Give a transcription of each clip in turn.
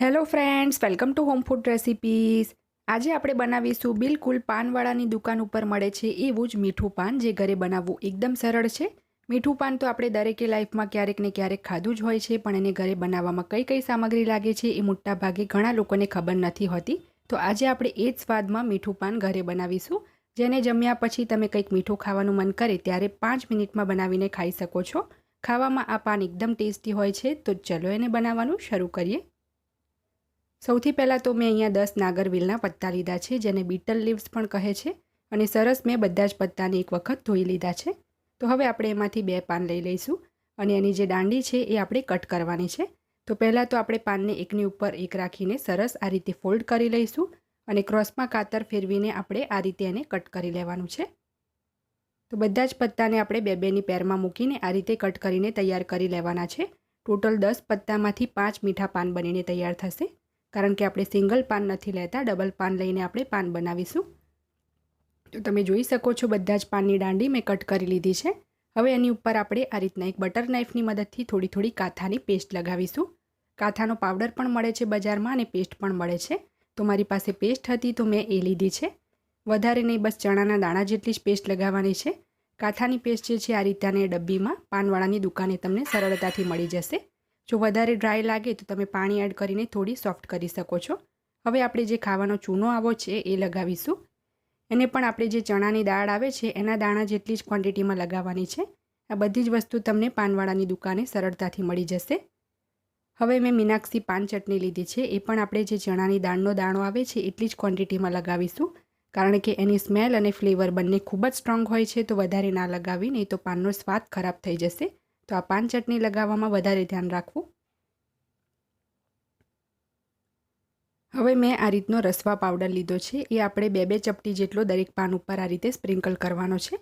Hello friends welcome to home food recipes આજે આપણે બનાવીશું બિલકુલ પાનવાળાની દુકાન ઉપર મળે છે એવું જ મીઠું પાન જે ઘરે બનાવવું એકદમ સરળ છે. મીઠું પાન તો આપણે દરેકે લાઈફમાં ક્યારેક ને ક્યારેક ખાધું જ હોય છે, પણ એને ઘરે બનાવવામાં કઈ કઈ સામગ્રી લાગે છે એ મોટા ભાગે ઘણા લોકોને ખબર નથી હોતી. તો આજે આપણે એ જ સ્વાદમાં મીઠું પાન ઘરે બનાવીશું. જેને જમ્યા પછી તમે કંઈક મીઠું ખાવાનું મન કરે ત્યારે પાંચ મિનિટમાં બનાવીને ખાઈ શકો છો. ખાવામાં આ પાન એકદમ ટેસ્ટી હોય છે, તો ચલો એને બનાવવાનું શરૂ કરીએ. સૌથી પહેલાં તો મેં અહીંયા દસ નાગરવેલના પત્તા લીધા છે, જેને બીટલ લીવ્સ પણ કહે છે, અને સરસ મેં બધા જ પત્તાને એક વખત ધોઈ લીધા છે. તો હવે આપણે એમાંથી બે પાન લઈ લઈશું, અને એની જે દાંડી છે એ આપણે કટ કરવાની છે. તો પહેલાં તો આપણે પાનને એકની ઉપર એક રાખીને સરસ આ રીતે ફોલ્ડ કરી લઈશું, અને ક્રોસમાં કાતર ફેરવીને આપણે આ રીતે એને કટ કરી લેવાનું છે. તો બધા જ પત્તાને આપણે બે બેની પેરમાં મૂકીને આ રીતે કટ કરીને તૈયાર કરી લેવાના છે. ટોટલ દસ પત્તામાંથી પાંચ મીઠા પાન બનીને તૈયાર થશે. કારણ કે આપણે સિંગલ પાન નથી લેતા, ડબલ પાન લઈને આપણે પાન બનાવીશું. તો તમે જોઈ શકો છો બધા જ પાનની દાંડી મેં કટ કરી લીધી છે. હવે એની ઉપર આપણે આ રીતના એક બટર નાઇફની મદદથી થોડી થોડી કાથાની પેસ્ટ લગાવીશું. કાથાનો પાવડર પણ મળે છે બજારમાં અને પેસ્ટ પણ મળે છે. તો મારી પાસે પેસ્ટ હતી તો મેં એ લીધી છે. વધારે નહીં, બસ ચણાના દાણા જેટલી જ પેસ્ટ લગાવવાની છે. કાથાની પેસ્ટ જે છે, આ રીતના ડબ્બીમાં પાનવાળાની દુકાને તમને સરળતાથી મળી જશે. જો વધારે ડ્રાય લાગે તો તમે પાણી એડ કરીને થોડી સોફ્ટ કરી શકો છો. હવે આપણે જે ખાવાનો ચૂનો આવો છે એ લગાવીશું. એને પણ આપણે જે ચણાની દાળ આવે છે એના દાણા જેટલી જ ક્વોન્ટિટીમાં લગાવવાની છે. આ બધી જ વસ્તુ તમને પાનવાળાની દુકાને સરળતાથી મળી જશે. હવે મેં મીનાક્ષી પાન ચટણી લીધી છે. એ પણ આપણે જે ચણાની દાળનો દાણો આવે છે એટલી જ ક્વોન્ટિટીમાં લગાવીશું. કારણ કે એની સ્મેલ અને ફ્લેવર બંને ખૂબ જ સ્ટ્રોંગ હોય છે તો વધારે ના લગાવી, નહીં તો પાનનો સ્વાદ ખરાબ થઈ જશે. તો આ પાન ચટણી લગાવવામાં વધારે ધ્યાન રાખવું. હવે મેં આ રીતનો રસવા પાવડર લીધો છે. એ આપણે બે બે ચપટી જેટલો દરેક પાન ઉપર આ રીતે સ્પ્રિંકલ કરવાનો છે.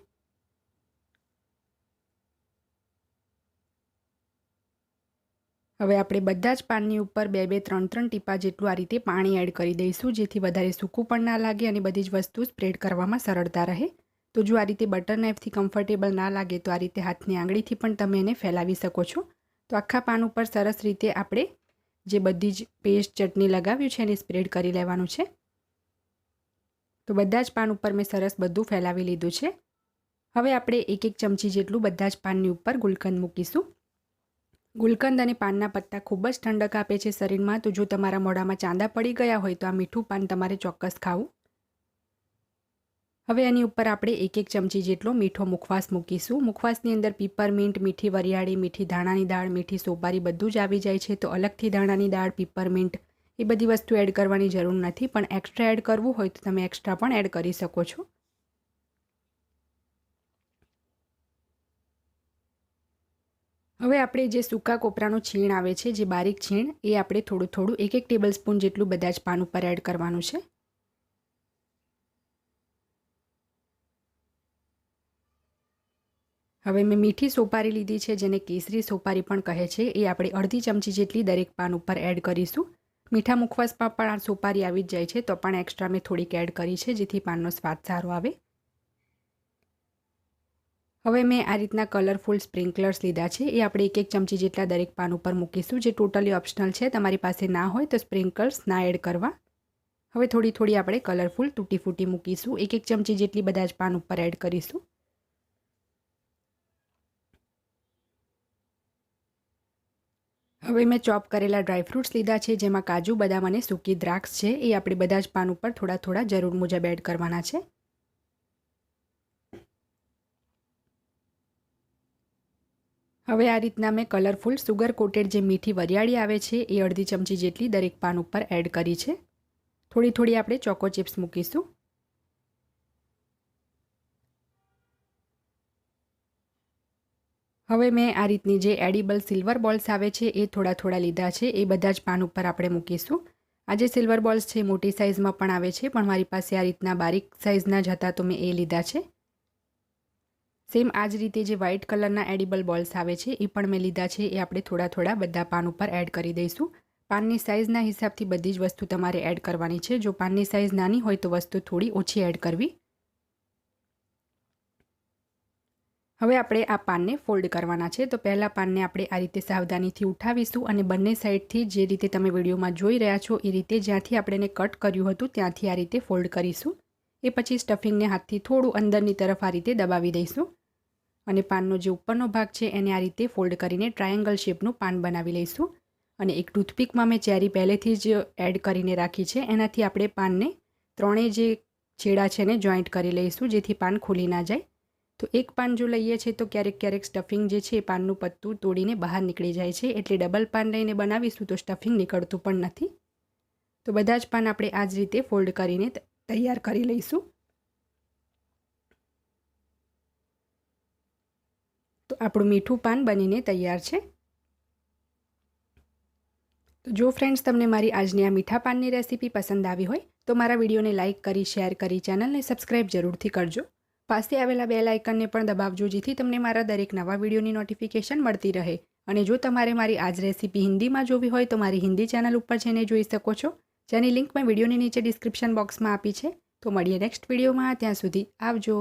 હવે આપણે બધા જ પાનની ઉપર બે બે ત્રણ ત્રણ ટીપા જેટલું આ રીતે પાણી એડ કરી દઈશું, જેથી વધારે સૂકું પણ ના લાગે અને બધી જ વસ્તુ સ્પ્રેડ કરવામાં સરળતા રહે. તો જો આ રીતે બટર નાઇફથી કમ્ફર્ટેબલ ના લાગે તો આ રીતે હાથની આંગળીથી પણ તમે એને ફેલાવી શકો છો. તો આખા પાન ઉપર સરસ રીતે આપણે જે બધી જ પેસ્ટ ચટણી લગાવ્યું છે એને સ્પ્રેડ કરી લેવાનું છે. તો બધા જ પાન ઉપર મેં સરસ બધું ફેલાવી લીધું છે. હવે આપણે એક એક ચમચી જેટલું બધા જ પાનની ઉપર ગુલકંદ મૂકીશું. ગુલકંદ અને પાનના પત્તા ખૂબ જ ઠંડક આપે છે શરીરમાં. તો જો તમારા મોઢામાં ચાંદા પડી ગયા હોય તો આ મીઠું પાન તમારે ચોક્કસ ખાવું. હવે એની ઉપર આપણે એક એક ચમચી જેટલો મીઠો મુખવાસ મૂકીશું. મુખવાસની અંદર પીપરમિન્ટ મીઠી વરિયાળી, મીઠી ધાણાની દાળ, મીઠી સોપારી બધું જ આવી જાય છે. તો અલગથી ધાણાની દાળ પીપરમિન્ટ એ બધી વસ્તુ એડ કરવાની જરૂર નથી. પણ એક્સ્ટ્રા એડ કરવું હોય તો તમે એક્સ્ટ્રા પણ એડ કરી શકો છો. હવે આપણે જે સૂકા કોપરાનું છીણ આવે છે, જે બારીક છીણ, એ આપણે થોડું થોડું એક એક ટેબલ સ્પૂન જેટલું બધા જ પાન ઉપર એડ કરવાનું છે. હવે મેં મીઠી સોપારી લીધી છે, જેને કેસરી સોપારી પણ કહે છે. એ આપણે અડધી ચમચી જેટલી દરેક પાન ઉપર એડ કરીશું. મીઠા મુખવાસમાં પણ આ સોપારી આવી જ જાય છે, તો પણ એક્સ્ટ્રા મેં થોડીક એડ કરી છે, જેથી પાનનો સ્વાદ સારો આવે. હવે મેં આ રીતના કલરફુલ સ્પ્રિંકલર્સ લીધા છે. એ આપણે એક એક ચમચી જેટલા દરેક પાન ઉપર મૂકીશું. જે ટોટલી ઓપ્શનલ છે, તમારી પાસે ના હોય તો સ્પ્રિંકલ્સ ના એડ કરવા. હવે થોડી થોડી આપણે કલરફુલ તૂટી ફૂટી મૂકીશું. એક એક ચમચી જેટલી બધા જ પાન ઉપર એડ કરીશું. હવે મેં ચોપ કરેલા ડ્રાયફ્રૂટ્સ લીધા છે, જેમાં કાજુ, બદામ અને સૂકી દ્રાક્ષ છે. એ આપણે બધા જ પાન ઉપર થોડા થોડા જરૂર મુજબ એડ કરવાના છે. હવે આ રીતના મેં કલરફુલ સુગર કોટેડ જે મીઠી વરિયાળી આવે છે, એ અડધી ચમચી જેટલી દરેક પાન ઉપર એડ કરી છે. થોડી થોડી આપણે ચોકો ચિપ્સ મૂકીશું. હવે મેં આ રીતની જે એડિબલ સિલ્વર બોલ્સ આવે છે, એ થોડા થોડા લીધા છે. એ બધા જ પાન ઉપર આપણે મૂકીશું. આ જે સિલ્વર બોલ્સ છે મોટી સાઇઝમાં પણ આવે છે, પણ મારી પાસે આ રીતના બારીક સાઇઝના જ હતા, તો મેં એ લીધા છે. સેમ આ જ રીતે જે વ્હાઇટ કલરના એડિબલ બોલ્સ આવે છે, એ પણ મેં લીધા છે. એ આપણે થોડા થોડા બધા પાન ઉપર એડ કરી દઈશું. પાનની સાઇઝના હિસાબથી બધી જ વસ્તુ તમારે એડ કરવાની છે. જો પાનની સાઇઝ નાની હોય તો વસ્તુ થોડી ઓછી એડ કરવી. હવે આપણે આ પાનને ફોલ્ડ કરવાના છે. તો પહેલાં પાનને આપણે આ રીતે સાવધાનીથી ઉઠાવીશું અને બંને સાઈડથી જે રીતે તમે વિડીયોમાં જોઈ રહ્યા છો એ રીતે જ્યાંથી આપણે એને કટ કર્યું હતું ત્યાંથી આ રીતે ફોલ્ડ કરીશું. એ પછી સ્ટફિંગને હાથથી થોડું અંદરની તરફ આ રીતે દબાવી દઈશું. અને પાનનો જે ઉપરનો ભાગ છે એને આ રીતે ફોલ્ડ કરીને ટ્રાયેંગલ શેપનું પાન બનાવી લઈશું. અને એક ટૂથપીકમાં મેં ચેરી પહેલેથી જ એડ કરીને રાખી છે. એનાથી આપણે પાનને ત્રણેય જે છેડા છે એને જોઈન્ટ કરી લઈશું જેથી પાન ખુલી ના જાય. તો એક પાન જો લઈએ છીએ તો ક્યારેક ક્યારેક સ્ટફિંગ જે છે એ પાનનું પત્તું તોડીને બહાર નીકળી જાય છે. એટલે ડબલ પાન લઈને બનાવીશું તો સ્ટફિંગ નીકળતું પણ નથી. તો બધા જ પાન આપણે આ જ રીતે ફોલ્ડ કરીને તૈયાર કરી લઈશું. તો આપણું મીઠું પાન બનીને તૈયાર છે. તો જો ફ્રેન્ડ્સ તમને મારી આજની આ મીઠા પાનની રેસીપી પસંદ આવી હોય, તો મારા વિડીયોને લાઇક કરી શેર કરી ચેનલને સબસ્ક્રાઈબ જરૂરથી કરજો. પાસે આવેલા બે લાઇકનને પણ દબાવજો, જેથી તમને મારા દરેક નવા વિડીયોની નોટિફિકેશન મળતી રહે. અને જો તમારે મારી આજ રેસીપી હિન્દીમાં જોવી હોય, તો મારી હિન્દી ચેનલ ઉપર જઈને જોઈ શકો છો, જેની લિંક મેં વિડીયોની નીચે ડિસ્ક્રિપ્શન બોક્સમાં આપી છે. તો મળીએ નેક્સ્ટ વિડીયોમાં. ત્યાં સુધી આવજો.